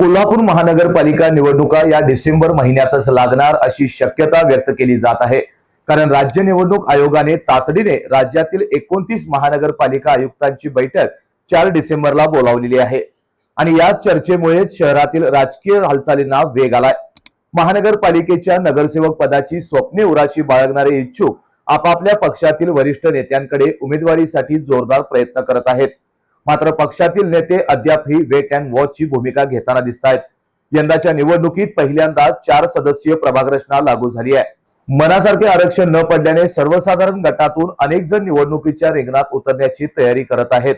कोल्हापूर महानगरपालिका निवडणुका या डिसेंबर महिन्यातच लागणार अशी शक्यता व्यक्त केली जात आहे. कारण राज्य निवडणूक आयोगाने तातडीने राज्यातील एकोणतीस महानगरपालिका आयुक्तांची बैठक चार डिसेंबरला बोलावलेली आहे. आणि या चर्चेमुळेच शहरातील राजकीय हालचालींना वेग आलाय. महानगरपालिकेच्या नगरसेवक पदाची स्वप्ने उराशी बाळगणारे इच्छुक आपापल्या पक्षातील वरिष्ठ नेत्यांकडे उमेदवारीसाठी जोरदार प्रयत्न करत आहेत. मात्र पक्षातील नेते अद्यापही वेट अँड वॉच ची भूमिका घेताना दिसत आहेत यंदाच्या निवडणुकीत पहिल्यांदा चार सदस्यीय प्रभाग रचना लागू झाली आहे. मनासारखे आरक्षण न पडल्याने सर्वसाधारण गटातून अनेक जण निवडणुकीच्या रिंगणात उतरण्याची तयारी करत आहेत.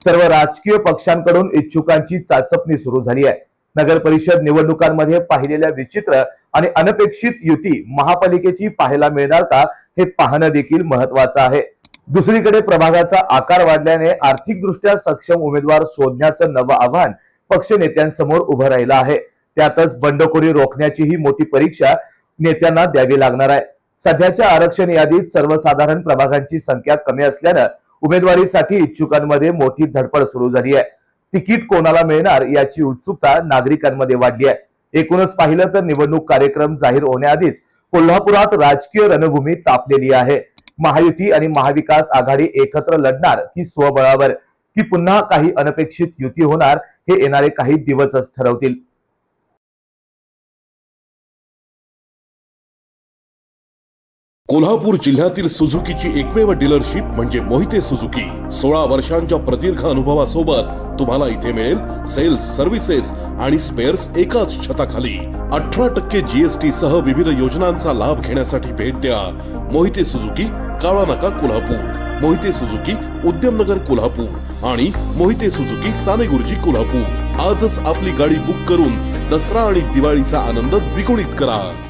सर्व राजकीय पक्षांकडून इच्छुकांची चाचपणी सुरू झाली आहे. नगर परिषद निवडणुकांमध्ये पाहिलेल्या विचित्र आणि अनपेक्षित युती महापालिकेची पाहायला मिळणार का हे पाहणं देखील महत्वाचं आहे. दुसरीकडे प्रभागाचा आकार वाढल्याने आर्थिकदृष्ट्या सक्षम उमेदवार शोधण्याचं नवं आव्हान पक्ष नेत्यांसमोर उभं राहिलं आहे. त्यातच बंडखोरी रोखण्याची ही मोठी परीक्षा नेत्यांना द्यावी लागणार आहे. सध्याच्या आरक्षण यादीत सर्वसाधारण प्रभागांची संख्या कमी असल्यानं उमेदवारीसाठी इच्छुकांमध्ये मोठी धडपड सुरू झाली आहे. तिकीट कोणाला मिळणार याची उत्सुकता नागरिकांमध्ये वाढली आहे. एकूणच पाहिलं तर निवडणूक कार्यक्रम जाहीर होण्याआधीच कोल्हापुरात राजकीय रणभूमी तापलेली आहे. महायुती आणि महाविकास आघाडी एकत्र लढणार की स्वबळावर. की पुन्हा काही अनपेक्षित युती होणार हे येणारे काही दिवसच ठरवतील. कोल्हापूर जिल्ह्यातील सुझुकीची एकमेव डीलरशिप म्हणजे मोहिते सुझुकी. सोळा वर्षांच्या प्रदीर्घ अनुभवासोबत तुम्हाला इथे मिळेल सेल्स सर्व्हिसेस आणि स्पेअर्स एकाच छताखाली. अठरा टक्के जीएसटी सह विविध योजनांचा लाभ घेण्यासाठी भेट द्या. मोहिते सुझुकी काळा नाका कोल्हापूर. मोहिते सुझुकी उद्यमनगर कोल्हापूर. आणि मोहिते सुझुकी सानेगुरुजी कोल्हापूर. आजच आपली गाडी बुक करून दसरा आणि दिवाळीचा आनंद द्विगुणित करा.